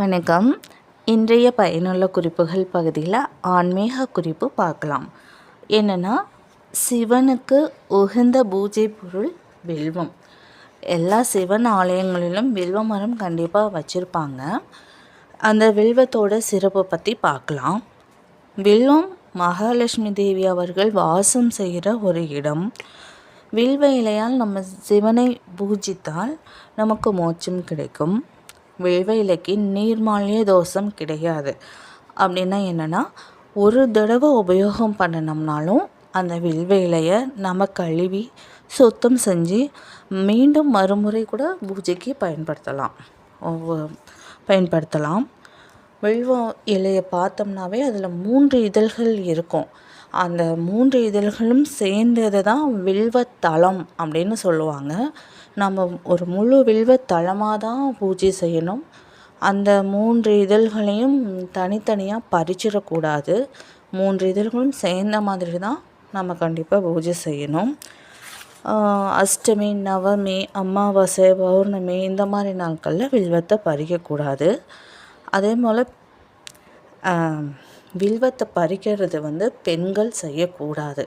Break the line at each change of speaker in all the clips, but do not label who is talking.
வணக்கம். இன்றைய பயனுள்ள குறிப்புகள் பகுதியில் ஆன்மீக குறிப்பு பார்க்கலாம். என்னென்னா சிவனுக்கு உகந்த பூஜை பொருள் வில்வம். எல்லா சிவன் ஆலயங்களிலும் வில்வ மரம் கண்டிப்பாக வச்சுருப்பாங்க. அந்த வில்வத்தோட சிறப்பை பற்றி பார்க்கலாம். வில்வம் மகாலட்சுமி தேவி அவர்கள் வாசம் செய்கிற ஒரு இடம். வில்வ இலையால் நம்ம சிவனை பூஜித்தால் நமக்கு மோட்சம் கிடைக்கும். வில்வ இலைக்கு நீர்மாலிய தோஷம் கிடையாது. அப்படின்னா என்னென்னா ஒரு தடவை உபயோகம் பண்ணணும்னாலும் அந்த வில்வ இலையை நம்ம கழுவி சுத்தம் செஞ்சு மீண்டும் மறுமுறை கூட பூஜைக்கு பயன்படுத்தலாம். ஒவ்வொ- பயன்படுத்தலாம். வில்வ இலையை பார்த்தோம்னாவே அதில் மூன்று இதழ்கள் இருக்கும். அந்த மூன்று இதழ்களும் சேர்ந்தது தான் வில்வத்தலம் அப்படின்னு சொல்லுவாங்க. நம்ம ஒரு முழு வில்வத்தலமாக தான் பூஜை செய்யணும். அந்த மூன்று இதழ்களையும் தனித்தனியாக பறிச்சிடக்கூடாது. மூன்று இதழ்களும் சேர்ந்த மாதிரி தான் நம்ம கண்டிப்பாக பூஜை செய்யணும். அஷ்டமி நவமி அமாவாசை பௌர்ணமி இந்த மாதிரி நாட்களில் வில்வத்தை பறிக்கக்கூடாது. அதே போல் வில்வத்தை பறிக்கிறது வந்து பெண்கள் செய்யக்கூடாது.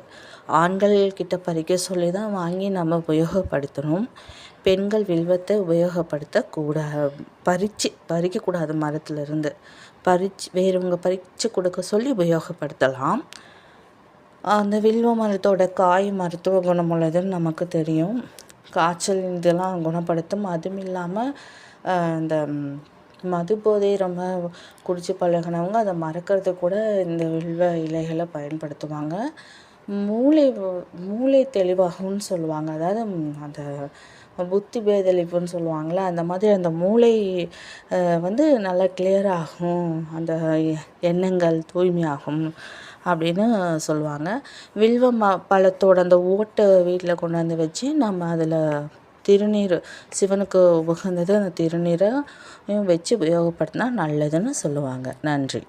ஆண்கள் கிட்ட பறிக்க சொல்லி தான் வாங்கி நம்ம உபயோகப்படுத்தணும். பெண்கள் வில்வத்தை உபயோகப்படுத்தக்கூடா பறித்து பறிக்கக்கூடாது மரத்துலேருந்து. பறிச்சு வேறவங்க பறித்து கொடுக்க சொல்லி உபயோகப்படுத்தலாம். அந்த வில்வ மரத்தோட காய் மருத்துவ குணம் உள்ளதுன்னு நமக்கு தெரியும். காய்ச்சல் இதெல்லாம் குணப்படுத்தும். அதுவும் இல்லாமல் இந்த மது போதை ரொம்ப குடிச்சு பழகினவங்க அதை மறக்கிறது கூட இந்த வில்வ இலைகளை பயன்படுத்துவாங்க. மூளை மூளை தெளிவாகும்னு சொல்லுவாங்க. அதாவது அந்த புத்தி பேதளிப்புன்னு சொல்லுவாங்கள்ல அந்த மாதிரி அந்த மூளை வந்து நல்லா கிளியர் ஆகும். அந்த எண்ணங்கள் தூய்மையாகும் அப்படின்னு சொல்லுவாங்க. வில்வ ம பழத்தோட அந்த ஓட்டை வீட்டில் கொண்டாந்து வச்சு நம்ம அதில் திருநீர். சிவனுக்கு உகந்தது அந்த திருநீரை வச்சு உபயோகப்படுத்தினா நல்லதுன்னு சொல்லுவாங்க. நன்றி.